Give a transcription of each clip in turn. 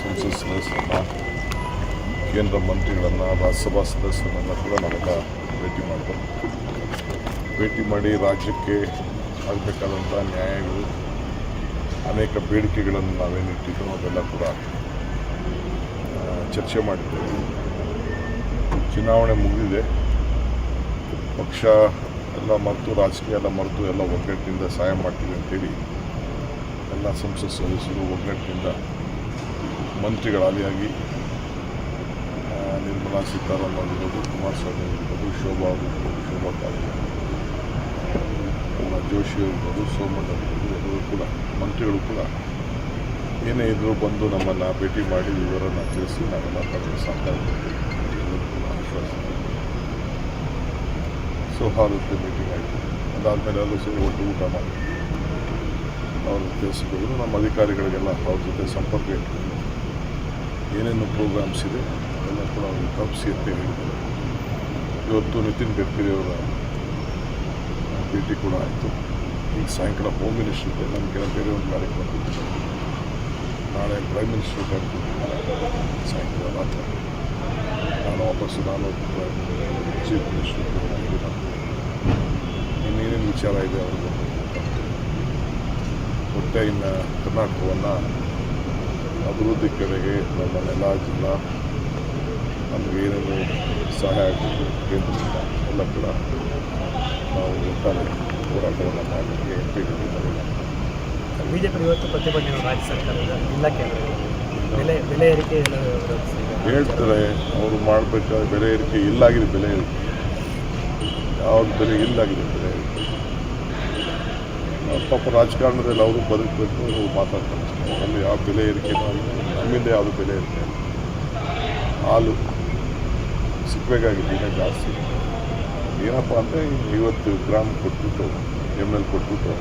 ಸಂಸತ್ ಸದಸ್ಯರನ್ನು ಕೇಂದ್ರ ಮಂತ್ರಿಗಳನ್ನು ರಾಜ್ಯಸಭಾ ಸದಸ್ಯರನ್ನು ಕೂಡ ನಾವೆಲ್ಲ ಭೇಟಿ ಮಾಡಿದೆ ಭೇಟಿ ಮಾಡಿ ರಾಜ್ಯಕ್ಕೆ ಆಗಬೇಕಾದಂಥ ನ್ಯಾಯಗಳು, ಅನೇಕ ಬೇಡಿಕೆಗಳನ್ನು ನಾವೇನಿಟ್ಟಿದ್ದೋ ಅದೆಲ್ಲ ಕೂಡ ಚರ್ಚೆ ಮಾಡಿದ್ದೇವೆ. ಚುನಾವಣೆ ಮುಗಿದಿದೆ. ಪಕ್ಷ ಎಲ್ಲ ಮರೆತು, ರಾಜಕೀಯ ಎಲ್ಲ ಮರೆತು ಎಲ್ಲ ಒಗ್ಗಟ್ಟಿನಿಂದ ಸಹಾಯ ಮಾಡ್ತೀವಿ ಅಂತೇಳಿ ಎಲ್ಲ ಸಂಸತ್ ಸದಸ್ಯರು ಒಗ್ಗಟ್ಟಿನಿಂದ ಮಂತ್ರಿಗಳಾದಿಯಾಗಿ ಆ, ನಿರ್ಮಲಾ ಸೀತಾರಾಮನ್ ಆಗಿರ್ಬೋದು ಕುಮಾರಸ್ವಾಮಿ ಆಗಿರ್ಬೋದು ಶೋಭಾ ಆಗಿರ್ಬೋದು ಶೋಭಾ ನಮ್ಮ ಜೋಶಿ ಆಗಿರ್ಬೋದು ಸೋಮಣ್ಣ ಆಗಿರ್ಬೋದು ಎಲ್ಲರೂ ಕೂಡ ಮಂತ್ರಿಗಳು ಕೂಡ ಏನೇ ಇದ್ರೂ ಬಂದು ನಮ್ಮನ್ನು ಭೇಟಿ ಮಾಡಿ ವಿವರನ ತಿಳಿಸಿ ನಾವೆಲ್ಲ ಕಡೆ ಕೊಡ್ತೀವಿ ಎಲ್ಲರೂ ಕೂಡ ಆಶ್ವಾಸ ಸೌಹಾರ್ದತೆ ಮೀಟಿಂಗ್ ಆಯಿತು. ಅದಾದಮೇಲೆ ಎಲ್ಲರೂ ಸೇರಿ ಒಟ್ಟು ಊಟ ಮಾಡಿ. ಅವರು ತಿಳಿಸಿದ್ರು. ನಮ್ಮ ಅಧಿಕಾರಿಗಳಿಗೆಲ್ಲ ಅವ್ರ ಜೊತೆ ಸಂಪರ್ಕ ಇಟ್ಕೊಂಡು ಏನೇನು ಪ್ರೋಗ್ರಾಮ್ಸ್ ಇದೆ ಅದನ್ನ ಕೂಡ ಅವ್ರಿಗೆ ತಪ್ಪಿಸಿ ಅಂತ ಹೇಳಿದ್ದಾರೆ ಇವತ್ತು ನಿತಿನ್ ಗಡ್ಕರಿಯವರ ಭೇಟಿ ಕೂಡ ಆಯಿತು. ಈಗ ಸಾಯಂಕಾಲ ಹೋಮ್ ಮಿನಿಸ್ಟರ್ ಇದೆ ನಮಗೆಲ್ಲ ಬೇರೆ ಒಂದು ಕಾರ್ಯಕ್ರಮ. ನಾಳೆ ಪ್ರೈಮ್ ಮಿನಿಸ್ಟರ್ ಕಾರ್ಯಕ್ರಮ ಸಾಯಂಕಾಲ ರಾತ್ರಿ ನಾನು ವಾಪಸ್ಸು, ನಾನು ಚೀಫ್ ಮಿನಿಸ್ಟರ್ ಇನ್ನೇನೇನು ವಿಚಾರ ಇದೆ ಅವ್ರಿಗೆ ಒಟ್ಟೆ ಇನ್ನು ಕರ್ನಾಟಕವನ್ನು ಅಭಿವೃದ್ಧಿ ಕಡೆಗೆ ನಮ್ಮ ನೆಲ ಜಿಲ್ಲಾ ನಮಗೆ ಏನೇನು ಸಹಾಯ ಆಗಬೇಕು ಕೇಂದ್ರದಿಂದ ಎಲ್ಲ ಕೂಡ ನಾವು ಒಟ್ಟಾರೆ ಹೋರಾಟವನ್ನು ಮಾಡಲಿಕ್ಕೆ ಎಂಪಿಗಳಿದ್ದಾರೆ ಬಿಜೆಪಿ ಇವತ್ತು ಪ್ರತಿಭಟನೆ ರಾಜ್ಯ ಸರ್ಕಾರದ ಇಲ್ಲ ಕೇಂದ್ರ ಬೆಲೆ ಬೆಲೆ ಏರಿಕೆ. ಹೇಳ್ತಾರೆ ಅವರು ಮಾಡಬೇಕಾದ ಬೆಲೆ ಏರಿಕೆ ಇಲ್ಲಾಗಿದೆ ಬೆಲೆ ಏರಿಕೆ. ಯಾವ್ದು ಬೆಲೆ ಇಲ್ಲಾಗಿದೆ ಬೆಲೆ ಅವ್ರ ಪಾಪ ರಾಜಕಾರಣದಲ್ಲಿ ಅವರು ಬದುಕಬೇಕು ನಾವು ಮಾತಾಡ್ತಾರೆ. ಅಲ್ಲಿ ಯಾವ ಬೆಲೆ ಏರಿಕೆ ನಮ್ಮಿಂದ ಯಾವುದು ಬೆಲೆ ಇಲ್ಲ. ಹಾಲು ಸಿಕ್ಕಬೇಕಾಗಿದೆ ಇನ್ನೂ ಜಾಸ್ತಿ. ಏನಪ್ಪ ಅಂದರೆ ಐವತ್ತು ಗ್ರಾಮ್ ಕೊಟ್ಬಿಟ್ಟು ಎಂ ಎಲ್ ಕೊಟ್ಬಿಟ್ಟು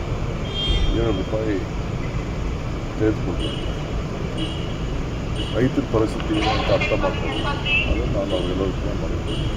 ಏಳು ರೂಪಾಯಿ ತೆಗೆದುಕೊಂಡು ರೈತರ ಪರಿಸ್ಥಿತಿ ಅಂತ ಅರ್ಥ ಮಾಡ್ಕೊಂಡು, ಅದನ್ನು ನಾವು ಎಲ್ಲರೂ ಕೂಡ ಮಾಡಿದ್ದೀವಿ